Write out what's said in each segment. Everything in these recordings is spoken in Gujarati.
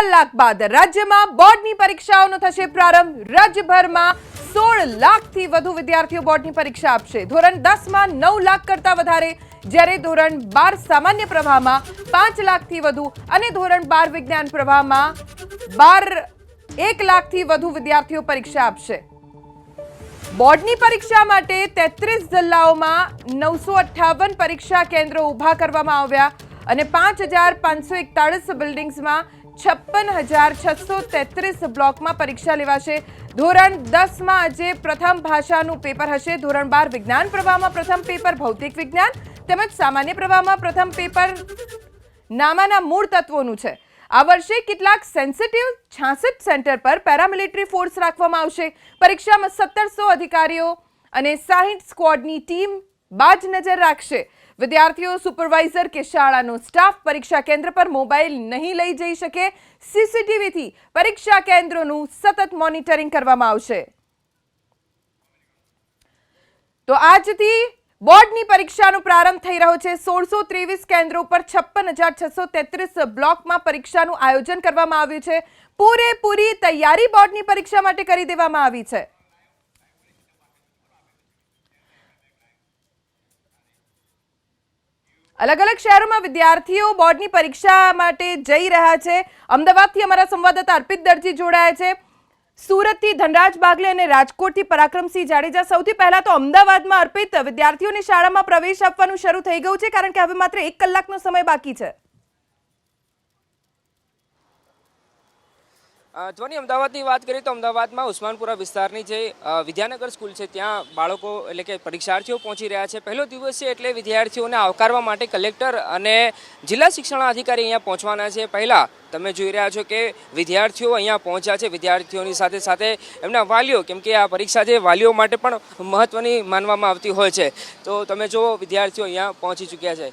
કલાક બાદ રાજ્યમાં બોર્ડની પરીક્ષાઓનો થશે પ્રારંભ. રાજ્યભરમાં સોળ લાખથી વધુ વિદ્યાર્થીઓ બોર્ડની પરીક્ષા આપશે. ધોરણ દસમાં નવ લાખ કરતા વધારે, જ્યારે ધોરણ બાર સામાન્ય પ્રવાહમાં પાંચ લાખથી વધુ અને ધોરણ બાર વિજ્ઞાન પ્રવાહમાં બાર એક લાખથી વધુ વિદ્યાર્થીઓ પરીક્ષા આપશે. બોર્ડની પરીક્ષા માટે તેત્રીસ જિલ્લાઓમાં નવસો અઠ્ઠાવન પરીક્ષા કેન્દ્રો ઊભા કરવામાં આવ્યા અને પાંચ હજાર પાંચસો એકતાળીસ બિલ્ડિંગ્સમાં છપ્પન હજાર છસો તેત્રીસ બ્લોકમાં પરીક્ષા લેવાશે. ધોરણ દસમાં આજે પ્રથમ ભાષાનું પેપર હશે. ધોરણ બાર વિજ્ઞાન પ્રવાહમાં પ્રથમ પેપર, ભૌતિક વિજ્ઞાન તેમજ સામાન્ય પ્રવાહમાં પ્રથમ પેપર. નામાના મૂળ તત્વોનું છે. આ વર્ષે કેટલાક સેન્સિટિવ છાસઠ સેન્ટર પર પેરામિલિટરી ફોર્સ રાખવામાં આવશે. પરીક્ષામાં સત્તરસો અધિકારીઓ અને સાહીઠ સ્ક્વોડની ટીમ બાજ નજર રાખશે. વિદ્યાર્થીઓ સુપરવાઇઝર કે શાળાનો સ્ટાફ પરીક્ષા કેન્દ્ર પર મોબાઈલ નહીં લઈ જઈ શકે, સીસીટીવીથી પરીક્ષા કેન્દ્રોનું સતત મોનિટરિંગ કરવામાં આવશે. તો આજથી બોર્ડની પરીક્ષાનો પ્રારંભ થઈ રહ્યો છે. સોળસો ત્રેવીસ કેન્દ્રો પર છપ્પન હજાર છસો તેત્રીસ બ્લોકમાં પરીક્ષાનું આયોજન કરવામાં આવ્યું છે. પૂરેપૂરી તૈયારી બોર્ડની પરીક્ષા માટે કરી દેવામાં આવી છે. અલગ અલગ શહેરોમાં વિદ્યાર્થીઓ બોર્ડની પરીક્ષા માટે જઈ રહ્યા છે. અમદાવાદથી અમારા સંવાદદાતા અર્પિત દરજી જોડાયા છે. સુરતથી ધનરાજ બાગલે અને રાજકોટથી પરાક્રમસિંહ જાડેજા. સૌથી પહેલા તો અમદાવાદમાં અર્પિત, વિદ્યાર્થીઓની શાળામાં પ્રવેશ આપવાનું શરૂ થઈ ગયું છે, કારણ કે હવે માત્ર એક કલાકનો સમય બાકી છે. ધ્વની અમદાવાદની વાત કરીએ તો અમદાવાદમાં ઉસ્માનપુરા વિસ્તારની જે વિદ્યાનગર સ્કૂલ છે, ત્યાં બાળકો એટલે કે પરીક્ષાર્થીઓ પહોંચી રહ્યા છે. પહેલો દિવસ છે એટલે વિદ્યાર્થીઓને આવકારવા માટે કલેક્ટર અને જિલ્લા શિક્ષણાધિકારી અહીંયા પહોંચવાના છે. પહેલાં તમે જોઈ રહ્યા છો કે વિદ્યાર્થીઓ અહીંયા પહોંચ્યા છે. વિદ્યાર્થીઓની સાથે સાથે એમના વાલીઓ, કેમ કે આ પરીક્ષા જે વાલીઓ માટે પણ મહત્ત્વની માનવામાં આવતી હોય છે. તો તમે જુઓ વિદ્યાર્થીઓ અહીંયા પહોંચી ચૂક્યા છે.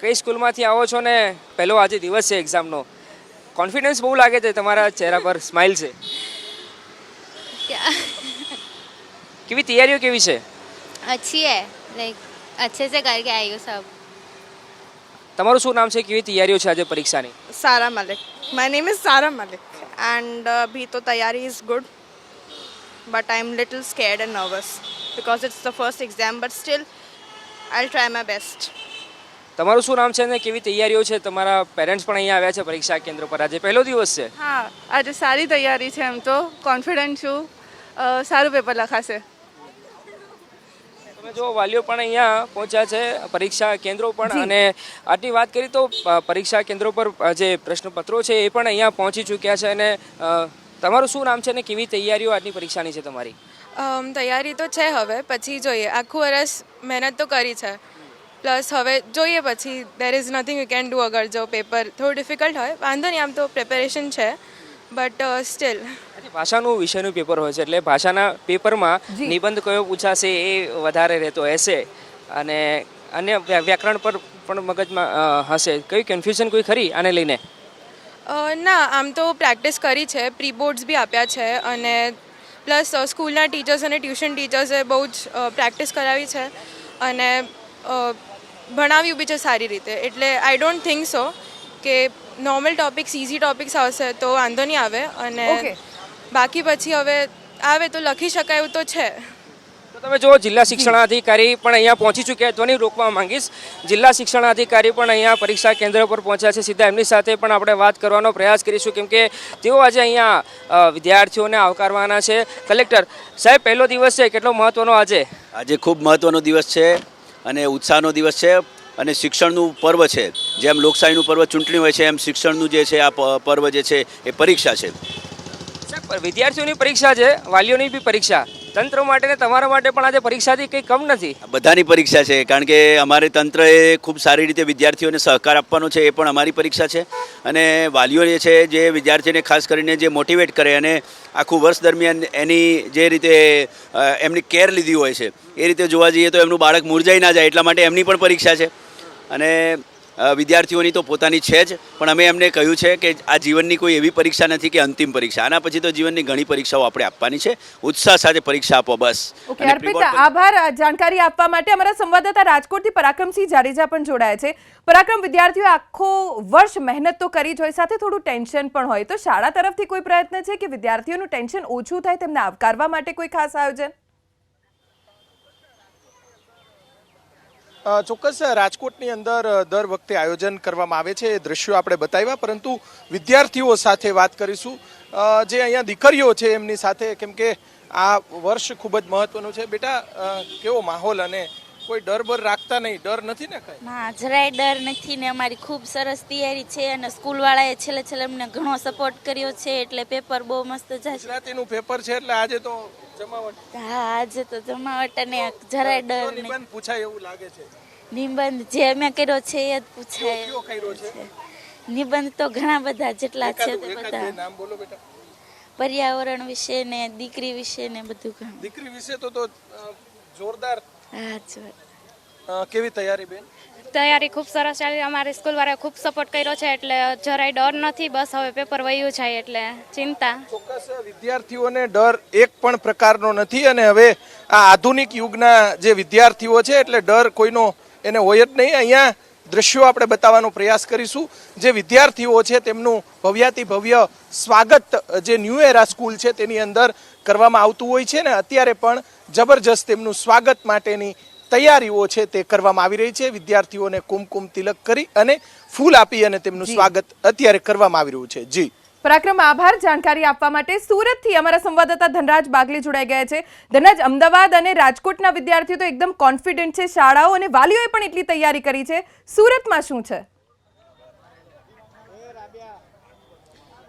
કઈ સ્કૂલમાંથી આવો છો ને? પહેલો આજે દિવસ છે એક્ઝામનો કોન્ફિડન્સ બહુ લાગે છે તમારા ચહેરા પર સ્માઇલ છે क्या કેવી તૈયારીઓ કેવી છે अच्छी है लाइक अच्छे से करके आई हूँ सब તમારું શું નામ છે કેવી તૈયારીઓ છે આજે પરીક્ષાની Sara Malik. My name is Sara Malik, and uh, abhi to tayari is good, but I'm little scared and nervous because it's the first exam. But still, I'll try my best. તમારું શું નામ છે અને કેવી તૈયારીઓ છે? તમારા પેરેન્ટ્સ પણ અહીંયા આવ્યા છે પરીક્ષા કેન્દ્ર પર. આજે પહેલો દિવસ છે. હા આજે સારી તૈયારી છે એમ તો. કોન્ફિડન્ટ છું. સારું પેપર લખાશે. તમે જો વાલીઓ પણ અહીંયા પહોંચ્યા છે પરીક્ષા કેન્દ્રો પણ અને આટલી વાત કરી તો પરીક્ષા કેન્દ્રો પર જે પ્રશ્નપત્રો છે એ પણ અહીંયા પહોંચી ચૂક્યા છે. અને તમારું શું નામ છે ને? કેવી તૈયારીઓ આજની પરીક્ષાની છે તમારી? તૈયારી તો છે હવે. પછી જોઈએ. આખું વરસ મહેનત તો કરી છે. પ્લસ હવે જોઈએ પછી there is nothing you can do અગર જો પેપર થોડું ડિફિકલ્ટ હોય વાંધો નહીં આમ તો પ્રિપેરેશન છે. બટ સ્ટીલ ભાષાનું વિષયનું પેપર હોય છે એટલે ભાષાના પેપરમાં નિબંધ કયો પૂછાશે એ વધારે રહેતો હશે. અને અન્ય વ્યાકરણ પર પણ મગજમાં હશે. કઈ કન્ફ્યુઝન કોઈ ખરી આને લઈને? ના આમ તો પ્રેક્ટિસ કરી છે. પ્રી બોર્ડ્સ બી આપ્યા છે અને પ્લસ સ્કૂલના ટીચર્સ અને ટ્યુશન ટીચર્સે બહુ જ પ્રેક્ટિસ કરાવી છે. અને ભણાવ્યું બી છે સારી રીતે. એટલે આઈ ડોન્ટ થિંક સો કે નોર્મલ ટોપિક્સ ઇઝી ટોપિક્સ આવશે તો વાંધો નહીં આવે. અને બાકી પછી હવે આવે તો લખી શકાય એવું તો છે. તો તમે જો જિલ્લા શિક્ષણાધિકારી પણ અહીંયા પહોંચી ચૂક્યા ધ્વનિ રોકવા માંગીશ. જિલ્લા શિક્ષણાધિકારી પણ અહીંયા પરીક્ષા કેન્દ્ર પર પહોંચ્યા છે. સીધા એમની સાથે પણ આપણે વાત કરવાનો પ્રયાસ કરીશું. કેમ કે તેઓ આજે અહીંયા વિદ્યાર્થીઓને આવકારવાના છે. કલેક્ટર સાહેબ પહેલો દિવસ છે. કેટલો મહત્વનો આજે? આજે ખૂબ મહત્ત્વનો દિવસ છે. અને ઉત્સાહનો દિવસ છે અને શિક્ષણનું પર્વ છે. જેમ લોકશાહીનું પર્વ ચૂંટણી હોય છે, એમ શિક્ષણનું જે છે આ પર્વ જે છે એ પરીક્ષા છે. વિદ્યાર્થીઓની પરીક્ષા છે, વાલીઓની બી પરીક્ષા. તંત્ર માટે તમારા માટે પણ આજે પરીક્ષાથી કંઈ કમ નથી. બધાની પરીક્ષા છે, કારણ કે અમારે તંત્રએ ખૂબ સારી રીતે વિદ્યાર્થીઓને સહકાર આપવાનો છે, એ પણ અમારી પરીક્ષા છે. અને વાલીઓ જે છે, જે વિદ્યાર્થીઓને ખાસ કરીને જે મોટિવેટ કરે અને આખું વર્ષ દરમિયાન એની જે રીતે એમની કેર લીધી હોય છે, એ રીતે જોવા જઈએ તો એમનું બાળક મૂરઝાઈ ના જાય, એટલા માટે એમની પણ પરીક્ષા છે. અને વિદ્યાર્થીઓની તો પોતાની છે જ પણ અમે એમને કહ્યું છે કે આ જીવનની કોઈ એવી પરીક્ષા નથી કે અંતિમ પરીક્ષા. આના પછી તો જીવનની ઘણી પરીક્ષાઓ આપણે આપવાની છે. ઉત્સાહ સાથે પરીક્ષા આપો બસ. ઓકે અર્પિત આભાર જાણકારી આપવા માટે અમારા સંવાદદાતા રાજકોટથી પરાક્રમસિંહ જાડેજા પણ જોડાયા છે. પરાક્રમ વિદ્યાર્થીઓ આખો વર્ષ મહેનત તો કરી જ હોય સાથે થોડું ટેન્શન પણ હોય. તો શાળા તરફથી કોઈ પ્રયત્ન છે કે વિદ્યાર્થીઓનું ટેન્શન ઓછું થાય તેમને આવકારવા માટે કોઈ ખાસ આયોજન? ચોક્કસ રાજકોટની અંદર દર વખતે આયોજન કરવામાં આવે છે. એ દ્રશ્યો આપણે બતાવ્યા, પરંતુ વિદ્યાર્થીઓ સાથે વાત કરીશું. જે અહીંયા દીકરીઓ છે, એમની સાથે, કેમ કે આ વર્ષ ખૂબ જ મહત્વનું છે. બેટા કેવો માહોલ અને કોઈ ડર બર રાખતા નહીં? ડર નથી ને કઈ? ના જરાય ડર નથી ને અમારી ખૂબ સરસ તૈયારી છે અને સ્કૂલવાળાએ છેલ્લે છેલ્લે અમને ઘણો સપોર્ટ કર્યો છે એટલે પેપર બહુ મસ્ત જશે ગુજરાતીનું પેપર છે એટલે આજે તો જમાવટ. હા આજે તો જમાવટ અને જરાય ડર નહીં નિબંધ પૂછાય એવું લાગે છે? નિબંધ જે મેં કર્યો છે એ જ કયો પૂછાય કર્યો છે? નિબંધ તો ઘણા બધા જેટલા છે તે બધા. નામ બોલો બેટા. પર્યાવરણ વિશે ને દીકરી વિશે ને બધું ઘણું. દીકરી વિશે તો તો જોરદાર અ, કેવી તૈયારી બેન? તૈયારી ખૂબ સરસ ચાલી અમારી સ્કૂલવાળાએ ખૂબ સપોર્ટ કર્યો છે એટલે જરાય ડર નથી. બસ હવે પેપર વયું જાય એટલે ચિંતા. ચોક્કસ વિદ્યાર્થીઓને ડર એક પણ પ્રકારનો નથી અને હવે આ આધુનિક યુગના જે વિદ્યાર્થીઓ છે એટલે ડર કોઈનો એને હોય જ નહીં. અહીંયા દ્રશ્યો આપણે બતાવવાનો પ્રયાસ કરીશું. જે વિદ્યાર્થીઓ છે તેમનું ભવ્યાતિ ભવ્ય સ્વાગત જે ન્યૂ એરા સ્કૂલ છે તેની અંદર કરવામાં આવતું હોય છે ને. અત્યારે પણ જબરજસ્ત તેમનું સ્વાગત માટેની તૈયારીઓ છે તે કરવામાં આવી રહી છે. વિદ્યાર્થીઓને કુમકુમ તિલક કરી અને ફૂલ આપી અને તેમનું સ્વાગત અત્યારે કરવામાં આવી રહ્યું છે. જી. પરાક્રમ આભાર. જાણકારી આપવા માટે સુરતથી અમારા સંવાદદાતા ધનરાજ બાગલી જોડાઈ ગયા છે. ધનરાજ અમદાવાદ અને રાજકોટના વિદ્યાર્થીઓ તો એકદમ કોન્ફિડન્ટ છે. શાળાઓ અને વાલીઓએ પણ એટલી તૈયારી કરી છે. સુરતમાં શું છે?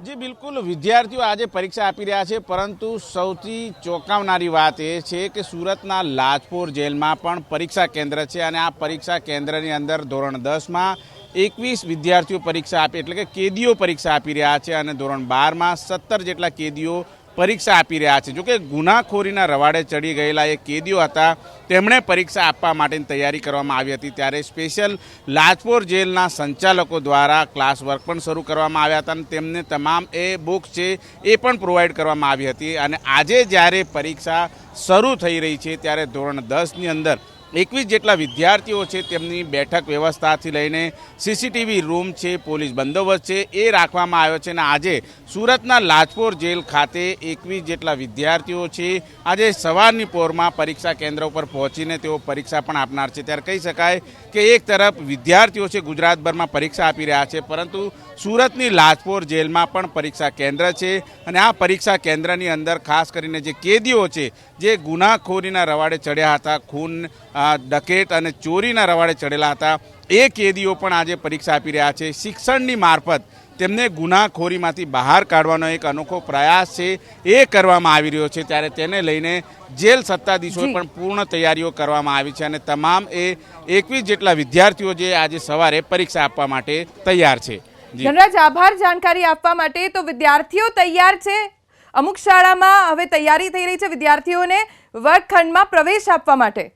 જી, બિલકુલ. વિદ્યાર્થીઓ આજે પરીક્ષા આપી રહ્યા છે, પરંતુ સૌથી ચોંકાવનારી વાત એ છે કે સુરતના લાજપોર જેલમાં પણ પરીક્ષા કેન્દ્ર છે અને આ પરીક્ષા કેન્દ્રની અંદર ધોરણ દસમાં એકવીસ વિદ્યાર્થીઓ પરીક્ષા આપી, એટલે કે કેદીઓ પરીક્ષા આપી રહ્યા છે અને ધોરણ બારમાં સત્તર જેટલા કેદીઓ પરીક્ષા આપી રહ્યા છે. જોકે ગુનાખોરીના રવાડે ચડી ગયેલા એ કેદીઓ હતા, તેમણે પરીક્ષા આપવા માટેની તૈયારી કરવામાં આવી હતી. ત્યારે સ્પેશિયલ લાજપોર જેલના સંચાલકો દ્વારા ક્લાસ વર્ક પણ શરૂ કરવામાં આવ્યા હતા અને તેમને તમામ એ બુક્સ છે એ પણ પ્રોવાઈડ કરવામાં આવી હતી. અને આજે જ્યારે પરીક્ષા શરૂ થઈ રહી છે, ત્યારે ધોરણ દસની અંદર એકવીસ જેટલા વિદ્યાર્થીઓ છે તેમની બેઠક વ્યવસ્થાથી લઈને સીસીટીવી રૂમ છે, પોલીસ બંદોબસ્ત છે, એ રાખવામાં આવ્યો છે અને આજે સુરતના લાજપોર જેલ ખાતે એકવીસ જેટલા વિદ્યાર્થીઓ છે, આજે સવારની પોરમાં પરીક્ષા કેન્દ્ર ઉપર પહોંચીને તેઓ પરીક્ષા પણ આપનાર છે. ત્યારે કહી શકાય કે એક તરફ વિદ્યાર્થીઓ છે ગુજરાતભરમાં પરીક્ષા આપી રહ્યા છે, પરંતુ સુરતની લાજપોર જેલમાં પણ પરીક્ષા કેન્દ્ર છે અને આ પરીક્ષા કેન્દ્રની અંદર ખાસ કરીને જે કેદીઓ છે, જે ગુનાખોરીના રવાડે ચડ્યા હતા, ખૂન અ, ડકેટ અને ચોરીના રવાડે ચડેલા હતા. એ કેદીઓ પણ આજે પરીક્ષા આપી રહ્યા છે. શિક્ષણની મારફત તેમને ગુનાખોરીમાંથી બહાર કાઢવાનો એક અનોખો પ્રયાસ છે. એ કરવામાં આવી રહ્યો છે. ત્યારે તેને લઈને જેલ સત્તાધીશોએ પણ પૂર્ણ તૈયારીઓ કરવામાં આવી છે અને તમામ એ એકવીસ જેટલા વિદ્યાર્થીઓ જે આજે સવારે પરીક્ષા આપવા માટે તૈયાર છે. ધનરાજ આભાર જાણકારી આપવા માટે. તો વિદ્યાર્થીઓ તૈયાર છે? અમુક શાળામાં હવે તૈયારી થઈ રહી છે વિદ્યાર્થીઓને વર્ગખંડમાં પ્રવેશ આપવા માટે.